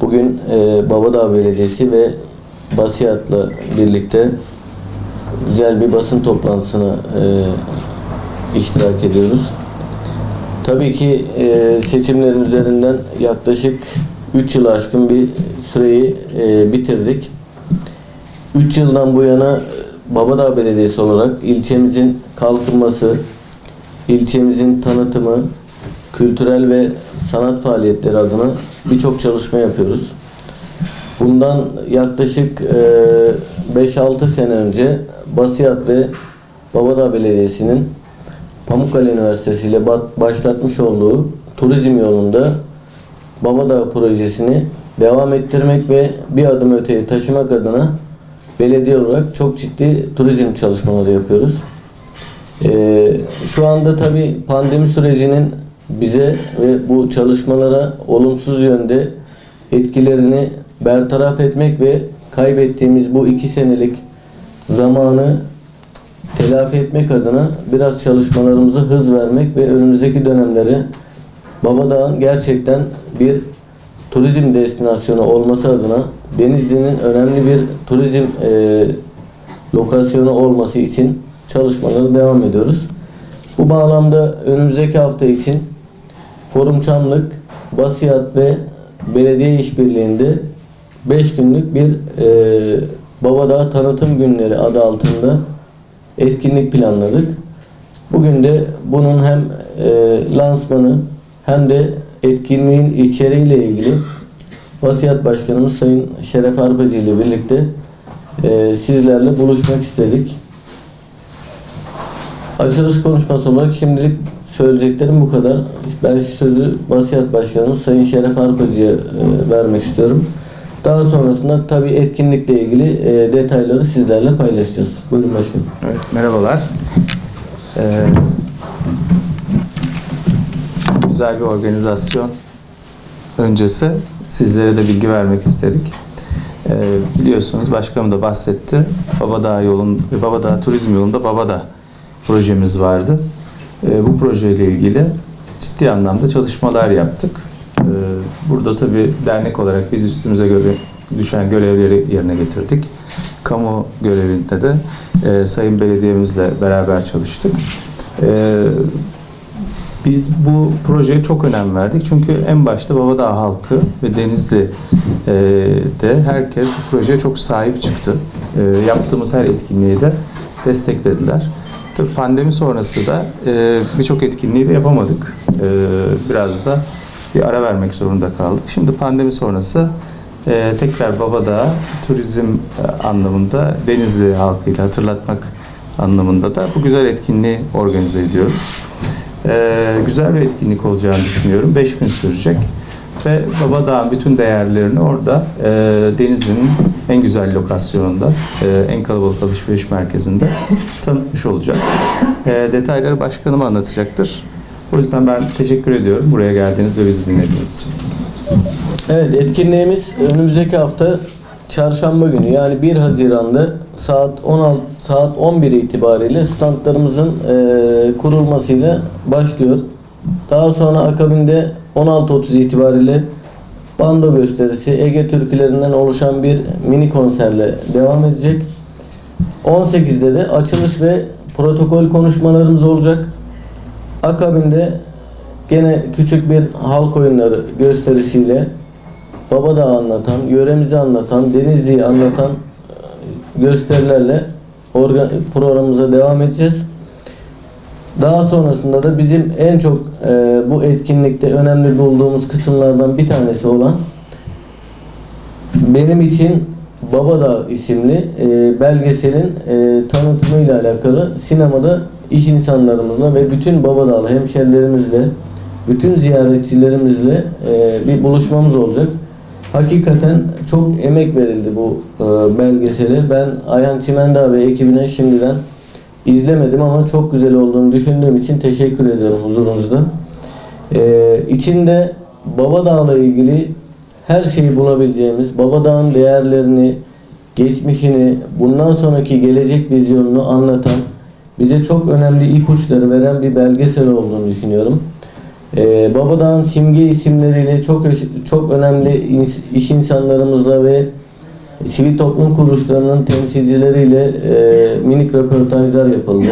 Bugün e, Babadağ Belediyesi ve Basiyat'la birlikte güzel bir basın toplantısına e, iştirak ediyoruz. Tabii ki e, seçimlerin üzerinden yaklaşık 3 yıl aşkın bir süreyi e, bitirdik. 3 yıldan bu yana e, Babadağ Belediyesi olarak ilçemizin kalkınması, ilçemizin tanıtımı, kültürel ve sanat faaliyetleri adına birçok çalışma yapıyoruz. Bundan yaklaşık e, 5-6 sene önce Basiyat ve Babadağ Belediyesi'nin Pamukkale Üniversitesi ile ba- başlatmış olduğu turizm yolunda Babadağ projesini devam ettirmek ve bir adım öteye taşımak adına belediye olarak çok ciddi turizm çalışmaları yapıyoruz. Ee, şu anda tabi pandemi sürecinin bize ve bu çalışmalara olumsuz yönde etkilerini bertaraf etmek ve kaybettiğimiz bu iki senelik zamanı telafi etmek adına biraz çalışmalarımıza hız vermek ve önümüzdeki dönemleri Babadağ'ın gerçekten bir turizm destinasyonu olması adına Denizli'nin önemli bir turizm e, lokasyonu olması için çalışmalara devam ediyoruz. Bu bağlamda önümüzdeki hafta için Forum Çamlık, Basiyat ve Belediye İşbirliği'nde 5 günlük bir e, Babadağ Tanıtım Günleri adı altında etkinlik planladık. Bugün de bunun hem e, lansmanı hem de etkinliğin içeriğiyle ilgili Vasiyat Başkanımız Sayın Şeref Arpacı ile birlikte e, sizlerle buluşmak istedik. Açılış konuşması olarak şimdilik söyleyeceklerim bu kadar. Ben sözü Vasiyat Başkanımız Sayın Şeref Arpacı'ya e, vermek istiyorum. Daha sonrasında tabii etkinlikle ilgili e, detayları sizlerle paylaşacağız. Buyurun başkanım. Evet, merhabalar. Ee, güzel bir organizasyon öncesi sizlere de bilgi vermek istedik. Ee, biliyorsunuz başkanım da bahsetti. Babadağ yolun, Babadağ turizm yolunda Babadağ projemiz vardı. Ee, bu projeyle ilgili ciddi anlamda çalışmalar yaptık. Ee, burada tabii dernek olarak biz üstümüze göre düşen görevleri yerine getirdik. Kamu görevinde de e, Sayın Belediyemizle beraber çalıştık. E, biz bu projeye çok önem verdik. Çünkü en başta Babadağ halkı ve Denizli e, de herkes bu projeye çok sahip çıktı. Yaptığımız her etkinliği de desteklediler. Tabii pandemi sonrası da e, birçok etkinliği de yapamadık. E, biraz da bir ara vermek zorunda kaldık. Şimdi pandemi sonrası e, tekrar Babadağ turizm e, anlamında Denizli halkıyla hatırlatmak anlamında da bu güzel etkinliği organize ediyoruz. E, güzel bir etkinlik olacağını düşünüyorum. 5 gün sürecek ve Babadağ'ın bütün değerlerini orada e, Denizli'nin en güzel lokasyonunda, e, en kalabalık alışveriş merkezinde tanıtmış olacağız. E, detayları başkanım anlatacaktır. O yüzden ben teşekkür ediyorum buraya geldiğiniz ve bizi dinlediğiniz için. Evet etkinliğimiz önümüzdeki hafta çarşamba günü yani 1 Haziran'da saat 16 saat 11 itibariyle standlarımızın e, kurulmasıyla başlıyor. Daha sonra akabinde 16.30 itibariyle bando gösterisi Ege türkülerinden oluşan bir mini konserle devam edecek. 18'de de açılış ve protokol konuşmalarımız olacak. Akabinde gene küçük bir halk oyunları gösterisiyle Babadağ anlatan, yöremizi anlatan, Denizli'yi anlatan e, gösterilerle programımıza devam edeceğiz. Daha sonrasında da bizim en çok e, bu etkinlikte önemli bulduğumuz kısımlardan bir tanesi olan benim için Babadağ isimli e, belgeselin e, tanıtımıyla alakalı sinemada iş insanlarımızla ve bütün Babadağlı hemşerilerimizle, bütün ziyaretçilerimizle e, bir buluşmamız olacak. Hakikaten çok emek verildi bu e, belgesele. Ben Ayhan Çimendağ ve ekibine şimdiden izlemedim ama çok güzel olduğunu düşündüğüm için teşekkür ediyorum huzurunuzda. E, içinde Babadağ'la ilgili her şeyi bulabileceğimiz, Babadağ'ın değerlerini, geçmişini, bundan sonraki gelecek vizyonunu anlatan, bize çok önemli ipuçları veren bir belgesel olduğunu düşünüyorum. Ee, Babadağ'ın simge isimleriyle çok çok önemli iş insanlarımızla ve sivil toplum kuruluşlarının temsilcileriyle e, minik röportajlar yapıldı.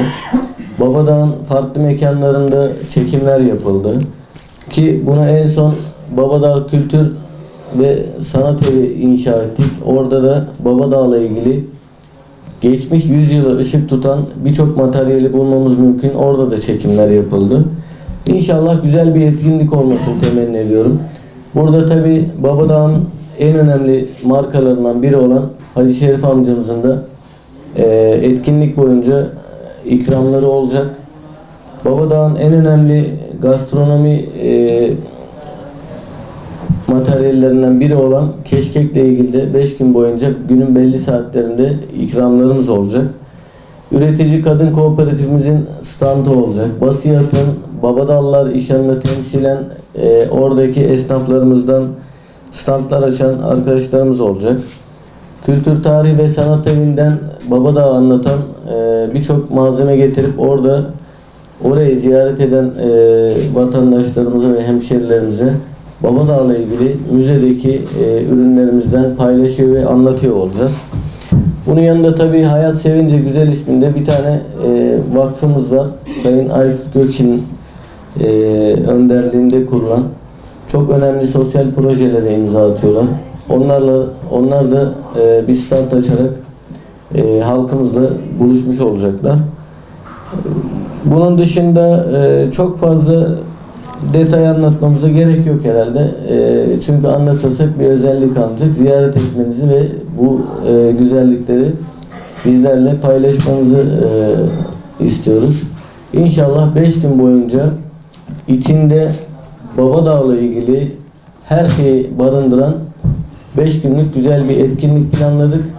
Babadağ'ın farklı mekanlarında çekimler yapıldı. Ki buna en son Babadağ Kültür ve Sanat Evi inşa ettik. Orada da Babadağ'la ilgili geçmiş 100 yılı ışık tutan birçok materyali bulmamız mümkün. Orada da çekimler yapıldı. İnşallah güzel bir etkinlik olmasını temenni ediyorum. Burada tabi Babadağ'ın en önemli markalarından biri olan Hacı Şerif amcamızın da e, etkinlik boyunca ikramları olacak. Babadağ'ın en önemli gastronomi e, materyallerinden biri olan keşkekle ilgili de 5 gün boyunca günün belli saatlerinde ikramlarımız olacak. Üretici Kadın Kooperatifimizin standı olacak. Basiyat'ın Babadallar işlerini temsilen e, oradaki esnaflarımızdan standlar açan arkadaşlarımız olacak. Kültür Tarihi ve Sanat Evi'nden Babadağ anlatan e, birçok malzeme getirip orada orayı ziyaret eden e, vatandaşlarımıza ve hemşerilerimize Babadağ'la ilgili müzedeki e, ürünlerimizden paylaşıyor ve anlatıyor olacağız. Bunun yanında tabii Hayat Sevince Güzel isminde bir tane e, vakfımız var. Sayın Aykut Gökçin'in e, önderliğinde kurulan çok önemli sosyal projelere imza atıyorlar. Onlarla onlar da e, bir stand açarak e, halkımızla buluşmuş olacaklar. Bunun dışında e, çok fazla detay anlatmamıza gerek yok herhalde. E, çünkü anlatırsak bir özellik almayacak. Ziyaret etmenizi ve bu e, güzellikleri bizlerle paylaşmanızı e, istiyoruz. İnşallah 5 gün boyunca içinde Babadağ'la ilgili her şeyi barındıran 5 günlük güzel bir etkinlik planladık.